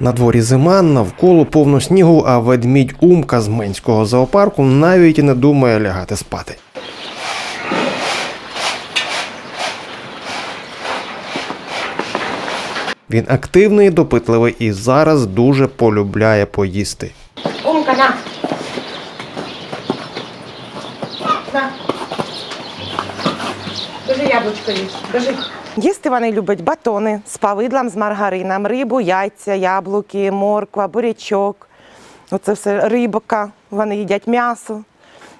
На дворі зима, навколо повно снігу, а ведмідь Умка з Менського зоопарку навіть і не думає лягати спати. Він активний допитливий і зараз дуже полюбляє поїсти. Умка, на. На. Дуже яблучко їж. Дуже. Їсти вони люблять батони з павидлом, з маргарином, рибу, яйця, яблуки, морква, бурячок. Оце все рибка, вони їдять м'ясо.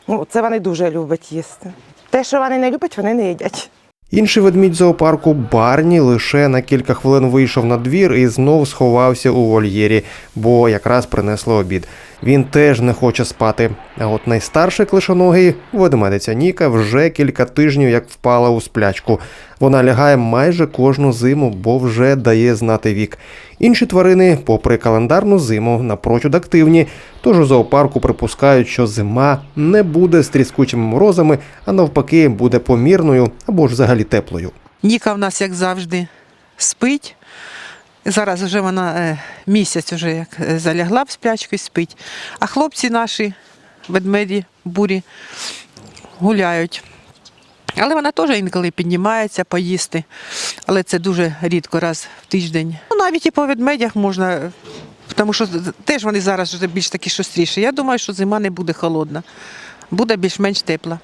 Ну, це вони дуже люблять їсти. Те, що вони не люблять, вони не їдять. Інший ведмідь зоопарку Барні лише на кілька хвилин вийшов на двір і знов сховався у вольєрі, бо якраз принесли обід. Він теж не хоче спати. А от найстарший клишоногий ведмедиця Ніка вже кілька тижнів як впала у сплячку. Вона лягає майже кожну зиму, бо вже дає знати вік. Інші тварини, попри календарну зиму, напрочуд активні. Тож у зоопарку припускають, що зима не буде з тріскучими морозами, а навпаки, буде помірною або ж взагалі теплою. Ніка в нас, як завжди, спить. Зараз вже вона е, місяць вже як е, залягла в сплячку і спить. А хлопці наші, ведмеді, бурі, гуляють. Але вона теж інколи піднімається поїсти, але це дуже рідко, раз в тиждень. Ну, навіть і по ведмедях можна, тому що теж вони зараз вже більш такі шустріші. Я думаю, що зима не буде холодна, буде більш-менш тепла.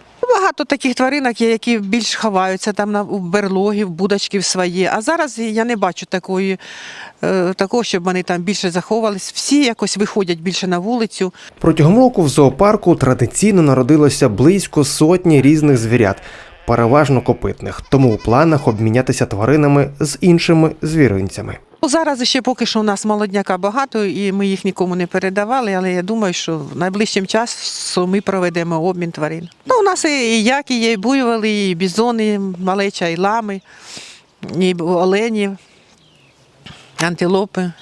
Багато таких тваринок є, які більш ховаються там на у берлоги, в будочки в свої. А зараз я не бачу такої, е, такого, щоб вони там більше заховались. Всі якось виходять більше на вулицю. Протягом року в зоопарку традиційно народилося близько сотні різних звірят, переважно копитних, тому у планах обмінятися тваринами з іншими звіринцями. Ну, Зараз ще поки що у нас молодняка багато, і ми їх нікому не передавали, але я думаю, що в найближчим часом ми проведемо обмін тварин. Ну, у нас і яки є, і буйволи, і бізони, малеча, і лами, і олені, антилопи.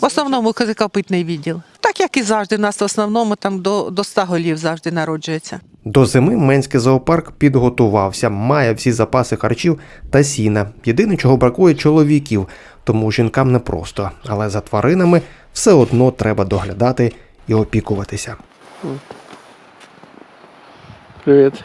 В основному копитний відділ. Так як і завжди, у нас в основному там до, до 100 голів завжди народжується. До зими Менський зоопарк підготувався, має всі запаси харчів та сіна. Єдине, чого бракує чоловіків, тому жінкам непросто, але за тваринами все одно треба доглядати і опікуватися. Привіт.